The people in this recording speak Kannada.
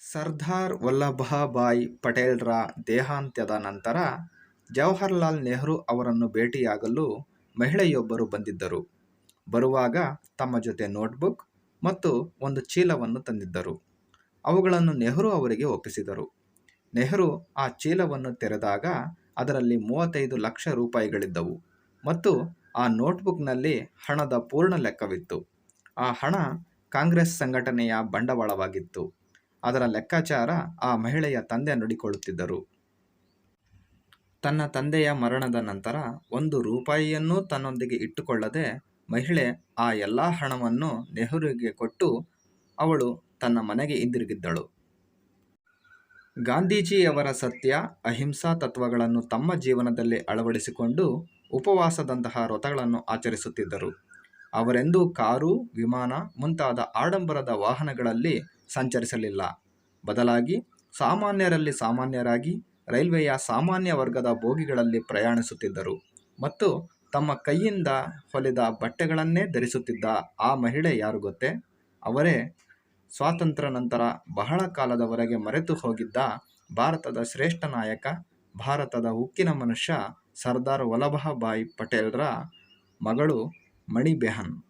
ಸರ್ದಾರ್ ವಲ್ಲಭಭಾಯಿ ಪಟೇಲ್ರ ದೇಹಾಂತ್ಯದ ನಂತರ ಜವಾಹರಲಾಲ್ ನೆಹರು ಅವರನ್ನು ಭೇಟಿಯಾಗಲು ಮಹಿಳೆಯೊಬ್ಬರು ಬಂದಿದ್ದರು. ಬರುವಾಗ ತಮ್ಮ ಜೊತೆ ನೋಟ್ಬುಕ್ ಮತ್ತು ಒಂದು ಚೀಲವನ್ನು ತಂದಿದ್ದರು. ಅವುಗಳನ್ನು ನೆಹರು ಅವರಿಗೆ ಒಪ್ಪಿಸಿದರು. ನೆಹರು ಆ ಚೀಲವನ್ನು ತೆರೆದಾಗ ಅದರಲ್ಲಿ ಮೂವತ್ತೈದು ಲಕ್ಷ ರೂಪಾಯಿಗಳಿದ್ದವು ಮತ್ತು ಆ ನೋಟ್ಬುಕ್ನಲ್ಲಿ ಹಣದ ಪೂರ್ಣ ಲೆಕ್ಕವಿತ್ತು. ಆ ಹಣ ಕಾಂಗ್ರೆಸ್ ಸಂಘಟನೆಯ ಬಂಡವಾಳವಾಗಿತ್ತು. ಅದರ ಲೆಕ್ಕಾಚಾರ ಆ ಮಹಿಳೆಯ ತಂದೆ ನುಡಿಕೊಳ್ಳುತ್ತಿದ್ದರು ತನ್ನ ತಂದೆಯ ಮರಣದ ನಂತರ ಒಂದು ರೂಪಾಯಿಯನ್ನೂ ತನ್ನೊಂದಿಗೆ ಇಟ್ಟುಕೊಳ್ಳದೆ ಮಹಿಳೆ ಆ ಎಲ್ಲ ಹಣವನ್ನು ನೆಹರುಗೆ ಕೊಟ್ಟು ಅವಳು ತನ್ನ ಮನೆಗೆ ಹಿಂದಿರುಗಿದ್ದಳು. ಗಾಂಧೀಜಿಯವರ ಸತ್ಯ, ಅಹಿಂಸಾ ತತ್ವಗಳನ್ನು ತಮ್ಮ ಜೀವನದಲ್ಲಿ ಅಳವಡಿಸಿಕೊಂಡು ಉಪವಾಸದಂತಹ ವ್ರತಗಳನ್ನು ಆಚರಿಸುತ್ತಿದ್ದರು. ಅವರೆಂದೂ ಕಾರು, ವಿಮಾನ ಮುಂತಾದ ಆಡಂಬರದ ವಾಹನಗಳಲ್ಲಿ ಸಂಚರಿಸಲಿಲ್ಲ. ಬದಲಾಗಿ ಸಾಮಾನ್ಯರಲ್ಲಿ ಸಾಮಾನ್ಯರಾಗಿ ರೈಲ್ವೆಯ ಸಾಮಾನ್ಯ ವರ್ಗದ ಬೋಗಿಗಳಲ್ಲಿ ಪ್ರಯಾಣಿಸುತ್ತಿದ್ದರು ಮತ್ತು ತಮ್ಮ ಕೈಯಿಂದ ಹೊಲಿದ ಬಟ್ಟೆಗಳನ್ನೇ ಧರಿಸುತ್ತಿದ್ದ ಆ ಮಹಿಳೆ ಯಾರು ಗೊತ್ತೇ? ಅವರೇ ಸ್ವಾತಂತ್ರ್ಯ ನಂತರ ಬಹಳ ಕಾಲದವರೆಗೆ ಮರೆತು ಹೋಗಿದ್ದ ಭಾರತದ ಶ್ರೇಷ್ಠ ನಾಯಕ, ಭಾರತದ ಉಕ್ಕಿನ ಮನುಷ್ಯ ಸರ್ದಾರ್ ವಲ್ಲಭಭಾಯ್ ಪಟೇಲ್ರ ಮಗಳು मणिबेहन।